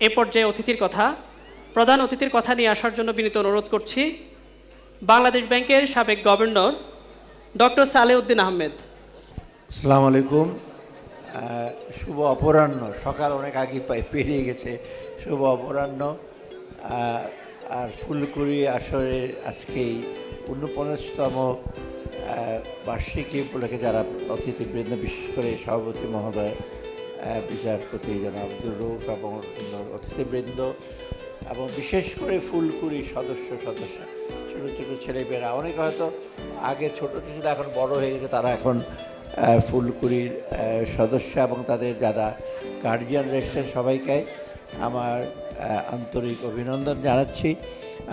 এ পর্যায়ে অতিথির কথা, প্রধান অতিথির কথা নিয়ে আসার জন্য বিনীত অনুরোধ করছি বাংলাদেশ ব্যাংকের সাবেক গভর্নর ডক্টর সালেউদ্দিন আহমেদ। আসসালামু আলাইকুম। শুভ অপরাহ্ন। সকাল অনেক আগে পাই পেরিয়ে গেছে। শুভ অপরাহ্ন। আর ফুলকুড়ি আসরের আজকে ঊনপঞ্চাশতম বার্ষিকী উপলক্ষে যারা অতিথিবৃন্দ, বিশেষ করে সভাপতি মহোদয় বিচারপতি জনাব আব্দুর রৌফ এবং অতিথিবৃন্দ এবং বিশেষ করে ফুলকুড়ি সদস্য সদস্য, ছোটো ছোটো ছেলেমেয়েরা। অনেকে হয়তো আগে ছোটো ছিল, এখন বড় হয়ে গেছে, তারা এখন ফুলকুড়ির সদস্য এবং তাদের যারা গার্জিয়ান রয়েছে সবাইকে আমার আন্তরিক অভিনন্দন জানাচ্ছি।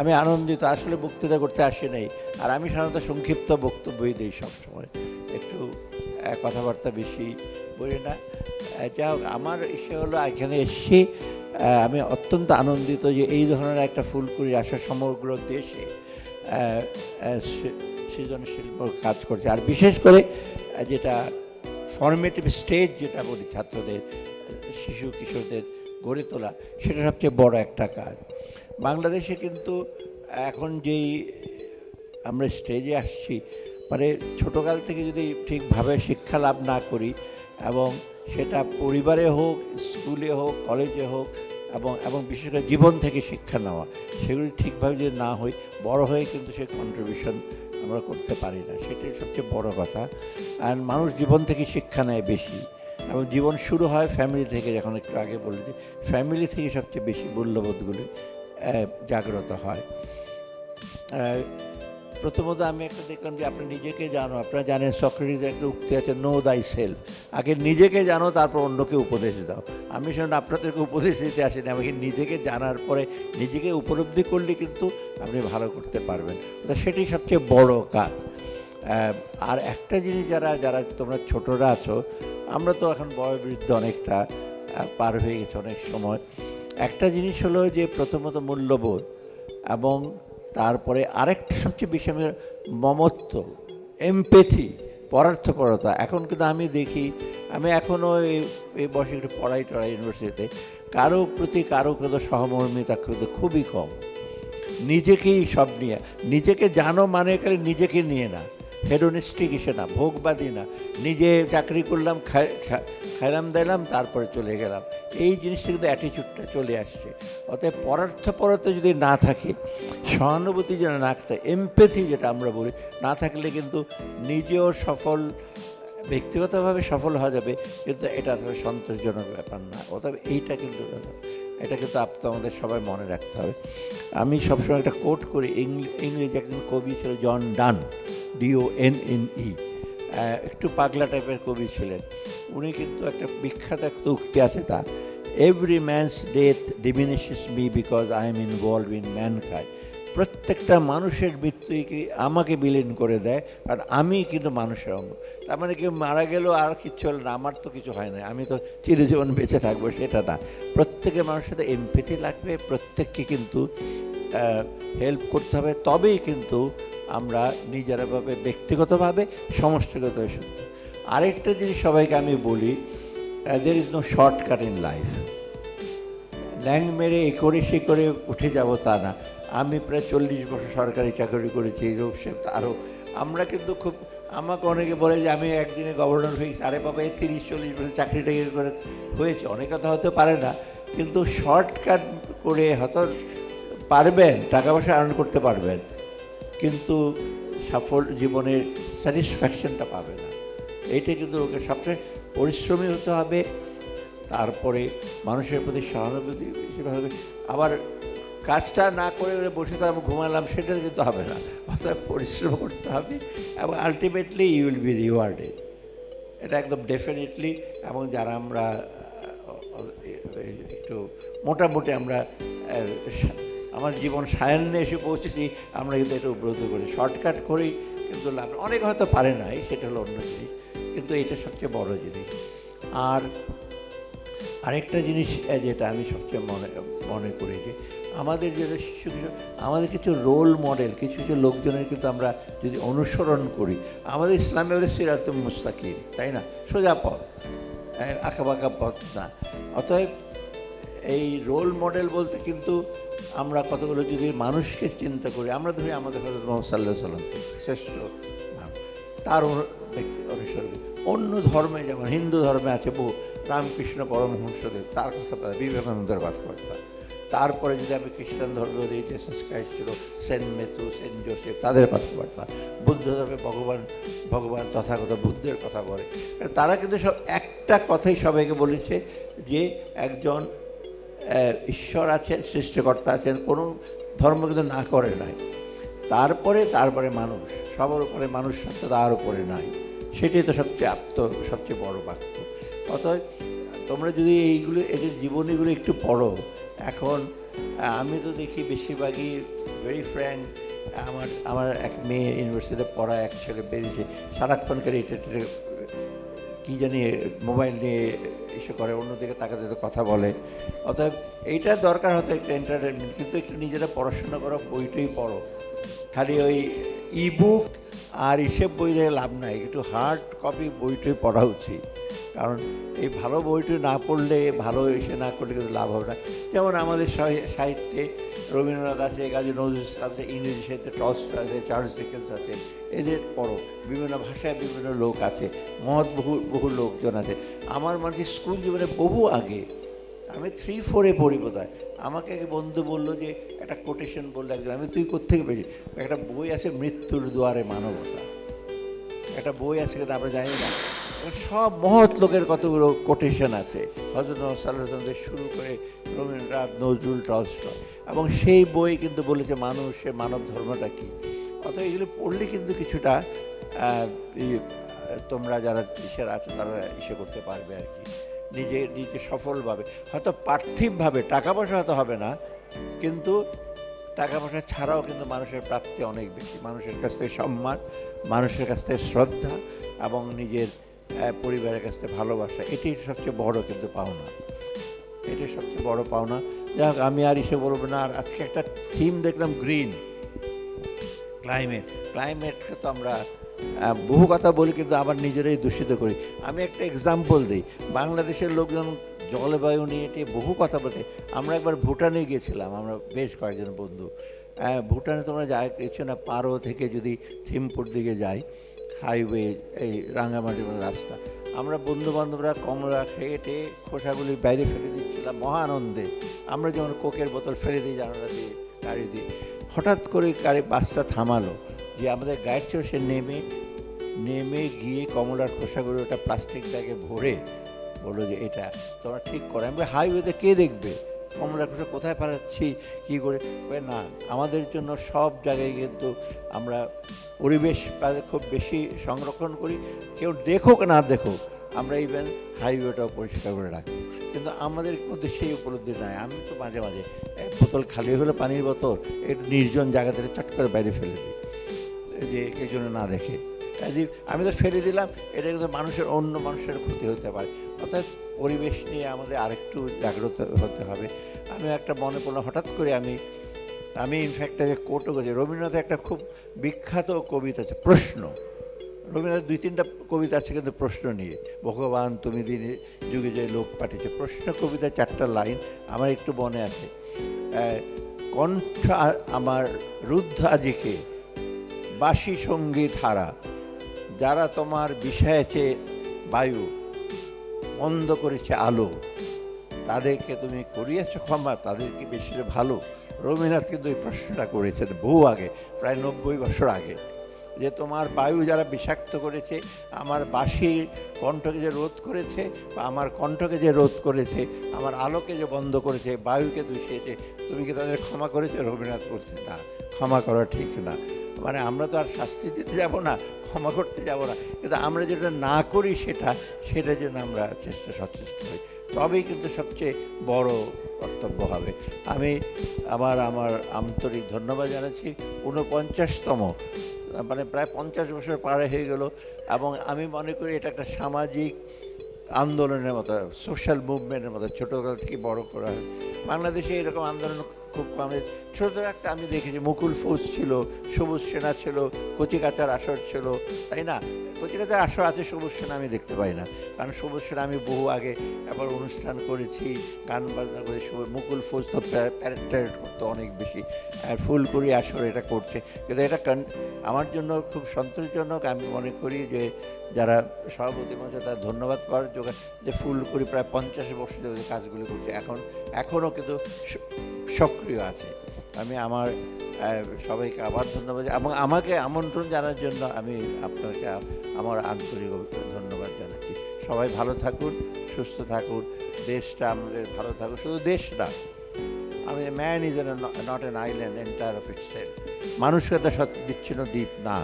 আমি আনন্দিত, আসলে বক্তৃতা করতে আসি নাই। আর আমি সাধারণত সংক্ষিপ্ত বক্তব্যই দিই সবসময়। একটু কথাবার্তা বেশি বলি না। আহ, যা হোক আমার ইচ্ছে হলো এখানে এসেছি। আমি অত্যন্ত আনন্দিত যে এই ধরনের একটা ফুলকুড়ি আসা সমগ্র দেশে সৃজনশীল কাজ করছে। আর বিশেষ করে যেটা ফর্মেটিভ স্টেজ যেটা বলি ছাত্রদের শিশু কিশোরদের গড়ে তোলা সেটা সবচেয়ে বড় একটা কাজ। বাংলাদেশে কিন্তু এখন যেই আমরা স্টেজে আসছি মানে ছোটোকাল থেকে যদি ঠিকভাবে শিক্ষা লাভ না করি এবং সেটা পরিবারে হোক, স্কুলে হোক, কলেজে হোক এবং এবং বিশেষ করে জীবন থেকে শিক্ষা নেওয়া। সেগুলি ঠিকভাবে যদি না হয়, বড় হয়ে কিন্তু সে কন্ট্রিবিউশন আমরা করতে পারি না। সেটাই সবচেয়ে বড় কথা। আর মানুষ জীবন থেকে শিক্ষা নেয় বেশি। এবং জীবন শুরু হয় ফ্যামিলি থেকে, যখন একটু আগে বলেছি ফ্যামিলি থেকে সবচেয়ে বেশি মূল্যবোধগুলি জাগ্রত হয়। প্রথমত আমি একটা দেখলাম যে আপনি নিজেকে জানো। আপনারা জানেন সক্রেটিসের একটা উক্তি আছে নো দাই সেলফ আগে নিজেকে জানো, তারপর অন্যকে উপদেশ দাও। আমি শুনুন আপনাদেরকে উপদেশ দিতে আসিনি। আমাকে নিজেকে জানার পরে নিজেকে উপলব্ধি করলে কিন্তু আপনি ভালো করতে পারবেন। তো সেটি সবচেয়ে বড় কাজ। আর একটা জিনিস যারা যারা তোমরা ছোটরা আছো, আমরা তো এখন বয়োবৃদ্ধ অনেকটা পার হয়ে গেছে অনেক সময়। একটা জিনিস হলো যে প্রথমত মূল্যবোধ এবং তারপরে আরেকটা সবচেয়ে বেশি মমত্ব এমপেথি পরার্থপরতা। এখন কিন্তু আমি দেখি, আমি এখনও এই এই বয়সে একটু পড়াই টড়াই ইউনিভার্সিটিতে কারও প্রতি কারও কিন্তু সহমর্মিতা কিন্তু খুবই কম। নিজেকেই সব নিয়ে, নিজেকে জানো মানে খালি নিজেকে নিয়ে না। হেডোনিস্টিক এসে না ভোগবাদী না। নিজে চাকরি করলাম, খাই- খাইলাম, দিলাম, তারপরে চলে গেলাম। এই জিনিসটা কিন্তু অ্যাটিচিউডটা চলে আসছে। অতএব পরার্থপরতা যদি না থাকে, সহানুভূতি যেন না থাকে এমপেথি যেটা আমরা বলি, না থাকলে কিন্তু নিজেও সফল, ব্যক্তিগতভাবে সফল হওয়া যাবে, কিন্তু এটা আসলে সন্তোষজনক ব্যাপার না। অতএব এইটা কিন্তু, এটা কিন্তু তো আমাদের সবাই মনে রাখতে হবে। আমি সবসময় একটা কোট করি ইংরেজি একজন কবি ছিল, John Donne. D O N N E একটু পাগলা টাইপের কবি ছিলেন। উনি কিন্তু একটা বিখ্যাত একটা উক্তি আছে তা every man's death diminishes me because I am involve in mankind প্রত্যেকটা মানুষের মৃত্যুই কি আমাকে বিলীন করে দেয়, আর আমি কিন্তু মানুষের অঙ্গ তার মানে কেউ মারা গেলেও আর কিচ্ছু হলো না, আমার তো কিছু হয় না আমি তো চিরজীবন বেঁচে থাকব, সেটা না। প্রত্যেকের মানুষের সাথে এমপিতি লাগবে, প্রত্যেককে কিন্তু হেল্প করতে হবে, তবেই কিন্তু আমরা নিজেরাভাবে ব্যক্তিগতভাবে সমষ্টিগতভাবে সুস্থ আরেকটা জিনিস সবাইকে আমি বলি there is no shortcut in life ল্যাং মেরে এ করে সে করে উঠে যাব তা না। আমি প্রায় চল্লিশ বছর সরকারি চাকরি করেছি রূপ সাহেব আরও আমরা কিন্তু খুব, আমাকে অনেকে বলে যে আমি একদিনে গভর্নর হয়ে আরে বাবা এই তিরিশ চল্লিশ বছর চাকরিটা করে হয়েছে। অনেক কথা হতে পারে না, কিন্তু শর্টকাট করে হয়তো পারবেন টাকা পয়সা আর্ন করতে পারবেন, কিন্তু সফল জীবনের স্যাটিসফ্যাকশনটা পাবে না। এইটা কিন্তু ওকে সবচেয়ে পরিশ্রমী হতে হবে, তারপরে মানুষের প্রতি সহানুভূতি হবে। আবার কাজটা না করে বসে তো আমি ঘুমালাম, সেটা কিন্তু হবে না। অর্থাৎ পরিশ্রম করতে হবে এবং ultimately you will be rewarded এটা একদম ডেফিনেটলি এবং যারা আমরা একটু মোটামুটি আমরা আমার জীবন সায়ান্নে এসে পৌঁছেছি, আমরা কিন্তু এটা উপলব্ধ করি। শর্টকাট করেই কিন্তু লাভ অনেক হয়তো পারে নাই সেটা হলো অন্য জিনিস, কিন্তু এটা সবচেয়ে বড় জিনিস। আর আরেকটা জিনিস যেটা আমি সবচেয়ে মনে মনে করি যে, আমাদের যেটা শিশু কিশোর, আমাদের কিছু রোল মডেল কিছু কিছু লোকজনের কিন্তু আমরা যদি অনুসরণ করি, আমাদের ইসলামে বলে সিরাত মুস্তাকিম, তাই না? সোজা পথ আঁকা বাঁকা পথ না। অতএব এই রোল মডেল বলতে কিন্তু আমরা কতগুলো যদি মানুষকে চিন্তা করি, আমরা ধরি আমাদের হজরত মোহাম্মদ সাল্লাহ সাল্লামকে শ্রেষ্ঠ তার ব্যক্তি অনুসরণ অন্য ধর্মে যেমন হিন্দু ধর্মে আছে বহু, রামকৃষ্ণ পরমহংসদেব, তার কথা বলা বিবেকানন্দের কথাবার্তা তারপরে যদি আমি খ্রিস্টান ধর্ম দিই জেসাস ক্রাইস্ট ছিল সেন্ট মেথু, সেন্ট জোসেফ, তাদের কথাবার্তা। বুদ্ধ ধর্মে ভগবান ভগবান তথাগত বুদ্ধের কথা বলে। তারা কিন্তু সব একটা কথাই সবাইকে বলেছে যে একজন ঈশ্বর আছেন, সৃষ্টিকর্তা আছেন, কোনো ধর্ম কিন্তু না করে নাই। তারপরে তারপরে মানুষ, সবার উপরে মানুষ সত্য তার উপরে নাই। সেটাই তো সবচেয়ে আপ্ত, সবচেয়ে বড় বাক্য। অতএব তোমরা যদি এইগুলো এদের জীবনীগুলো একটু পড়ো, এখন আমি তো দেখি বেশিরভাগই ভেরি ফ্র্যাঙ্ক আমার আমার এক মেয়ে ইউনিভার্সিটিতে পড়া, এক ছেলে বেরিয়েছে সারাক্ষণকার এটা কী জানি, মোবাইল নিয়ে এসে করে, অন্যদিকে তাকাতে তো কথা বলে। অতএব এইটা দরকার হতো একটা এন্টারটেনমেন্ট কিন্তু একটু নিজেরা পড়াশোনা করো বইটাই পড়ো। খালি ওই ইবুক আর হিসেব বই দেখে লাভ নাই, একটু হার্ড কপি বইটাই পড়া উচিত। কারণ এই ভালো বইটি না পড়লে, ভালো এসে না করলে কিন্তু লাভ হবে না। যেমন আমাদের সাহিত্যে রবীন্দ্রনাথ আছে কাজী নজরুল ইসলাম ইংরেজি সাহিত্যে টস আছে, চার্লস ডিকেন্স আছে, এদের পড়ো। বিভিন্ন ভাষায় বিভিন্ন লোক আছে, মহৎ বহু বহু লোকজন আছে। আমার মানে স্কুল জীবনে বহু আগে আমি থ্রি ফোরে পড়ি বোধ হয় আমাকে এক বন্ধু বলল যে, একটা কোটেশন বলল একজন, আমি, তুই কোথেকে পেয়েছি একটা বই আছে, মৃত্যুর দুয়ারে মানবতা। একটা বই আছে কিন্তু আমরা জানি না। সব মহৎ লোকের কতগুলো কোটেশন আছে। হজরত থেকে শুরু করে রবীন্দ্রনাথ নজরুল টলস্টয়। এবং সেই বই কিন্তু বলেছে মানুষের মানব ধর্মটা কী? অত এগুলো পড়লে কিন্তু কিছুটা তোমরা যারা ইসের আছে, তারা ইসে করতে পারবে আর কি। নিজে নিজে সফলভাবে। হয়তো পার্থিবভাবে, টাকা পয়সা হয়তো হবে না, কিন্তু টাকা পয়সা ছাড়াও কিন্তু মানুষের প্রাপ্তি অনেক বেশি। মানুষের কাছ থেকে সম্মান, মানুষের কাছ থেকে শ্রদ্ধা এবং নিজের পরিবারের কাছ থেকে ভালোবাসা, এটি সবচেয়ে বড় কিন্তু পাওনা। এটি সবচেয়ে বড় পাওনা। যাই হোক, আমি আর এসে বলব না, আর আজকে একটা থিম দেখলাম গ্রিন ক্লাইমেট ক্লাইমেটকে তো আমরা বহু কথা বলি কিন্তু আবার নিজেরাই দূষিত করি। আমি একটা এক্সাম্পল দিই। বাংলাদেশের লোকজন জলবায়ু নিয়ে এটি বহু কথা বলতে। আমরা একবার ভুটানে গিয়েছিলাম, আমরা বেশ কয়েকজন বন্ধু। হ্যাঁ ভুটানে তোমরা যা কিছু না, পারো থেকে যদি থিমপুর দিকে যাই, হাইওয়ে, এই রাঙ্গামাটির মতো রাস্তা। আমরা বন্ধু বান্ধবরা কমলা খেয়ে খোসাগুলি বাইরে ফেলে দিচ্ছিলাম মহা আনন্দে আমরা যেমন কোকের বোতল ফেলে দিই, জানালা দিয়ে গাড়ি দিয়ে। হঠাৎ করে গাড়ি, বাসটা থামালো, যে আমাদের গাড়ি ছিল, সে নেমে নেমে গিয়ে কমলার খোসাগুলো ওটা প্লাস্টিক ব্যাগে ভরে বলল যে, এটা তোমরা ঠিক করে। আমি হাইওয়েতে কে দেখবে? কমলার খোসা কোথায় পাঠাচ্ছি কী করে? না, আমাদের জন্য সব জায়গায় কিন্তু আমরা পরিবেশ খুব বেশি সংরক্ষণ করি। কেউ দেখুক না দেখুক, আমরা ইভেন হাইওয়েটাও পরিষ্কার করে রাখি কিন্তু আমাদের মধ্যে সেই উপলব্ধি নাই। আমি তো মাঝে মাঝে এক বোতল খালি হলো পানির বোতল একটু নির্জন জায়গা থেকে চট করে বাইরে ফেলে দিই এই যে কে জন্য না দেখে। আমি তো ফেলে দিলাম, এটা কিন্তু মানুষের, অন্য মানুষের ক্ষতি হতে পারে। অর্থাৎ পরিবেশ নিয়ে আমাদের আরেকটু জাগ্রত হতে হবে। আমি একটা মনে পড়ল, হঠাৎ করে আমি আমি ইনফ্যাক্ট যে কোর্টও করেছি, রবীন্দ্রনাথের একটা খুব বিখ্যাত কবিতা আছে, প্রশ্ন। রবীন্দ্রনাথ দুই তিনটা কবিতা আছে কিন্তু প্রশ্ন নিয়ে। ভগবান তুমি দিনে যুগে যে লোক পাঠিয়েছে, প্রশ্ন কবিতা চারটা লাইন আমার একটু মনে আছে। কণ্ঠ আমার রুদ্ধ আজিকে, বাসি সংগীত হারা যারা তোমার বিষয়েছে বায়ু বন্ধ করেছে আলো। তাদেরকে তুমি করিয়েছ ক্ষমা, তাদেরকে বেশি ভালো। রবীন্দ্রনাথ কিন্তু এই প্রশ্নটা করেছেন বহু আগে, প্রায় নব্বই বছর আগে। যে তোমার বায়ু যারা বিষাক্ত করেছে, আমার বাঁশির কণ্ঠকে যে রোধ করেছে বা আমার কণ্ঠকে যে রোধ করেছে, আমার আলোকে যে বন্ধ করেছে, বায়ুকে দূষিয়েছে, তুমি কি তাদের ক্ষমা করেছ? রবীন্দ্রনাথ বলছে না, ক্ষমা করা ঠিক না। মানে আমরা তো আর শাস্তি দিতে যাব না, ক্ষমা করতে যাব না। কিন্তু আমরা যেটা না করি সেটা সেটা যেন আমরা চেষ্টা সচেষ্ট হই। তবেই কিন্তু সবচেয়ে বড় কর্তব্য হবে। আমি আবার আমার আন্তরিক ধন্যবাদ জানাচ্ছি। ঊনপঞ্চাশতম মানে প্রায় পঞ্চাশ বছর পারে হয়ে গেল এবং আমি মনে করি এটা একটা সামাজিক আন্দোলনের মতো সোশ্যাল মুভমেন্টের মতো, ছোটোবেলা থেকে বড় করা। হয় বাংলাদেশে এরকম আন্দোলন খুব কম। ছোট একটা আমি দেখেছি, মুকুল ফৌজ ছিল, সবুজ সেনা ছিল, কচিকাচার আসর ছিল, তাই না? কচিকাচার আসর আছে, সবুজ সেনা আমি দেখতে পাই না। কারণ সবুজ সেনা আমি বহু আগে একবার অনুষ্ঠান করেছি, গান বাজনা করে মুকুল ফৌজ তো প্যারেড ট্যারেড করতো অনেক বেশি। ফুলকুড়ি আসর এটা করছে। কিন্তু এটা আমার জন্য খুব সন্তোষজনক, আমি মনে করি যে যারা সভাপতি মধ্যে তার ধন্যবাদ পাওয়ার যোগান, যে ফুলকুড়ি প্রায় পঞ্চাশ বছর ধরে কাজগুলো করছে। এখন এখনও কিন্তু স- সক্রিয় আছে। আমি আমার সবাইকে আবার ধন্যবাদ। এবং আমাকে আমন্ত্রণ জানার জন্য আমি আপনাকে আমার আন্তরিক ধন্যবাদ জানাচ্ছি। সবাই ভালো থাকুন, সুস্থ থাকুন, দেশটা আমাদের ভালো থাকুক। শুধু দেশ না, আমি man is not an island entire of its মানুষকে তো সৎ, বিচ্ছিন্ন দ্বীপ না।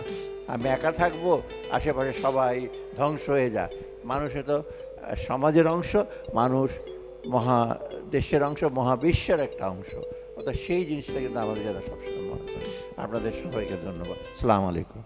আমি একা থাকব, আশেপাশে সবাই ধ্বংস হয়ে যায় মানুষে তো সমাজের অংশ, মানুষ মহা, দেশের অংশ, মহাবিশ্বের একটা অংশ। অর্থাৎ সেই জিনিসটা কিন্তু আমাদের যারা সবসময় মনে করে আপনাদের সবাইকে ধন্যবাদ। সালাম আলাইকুম।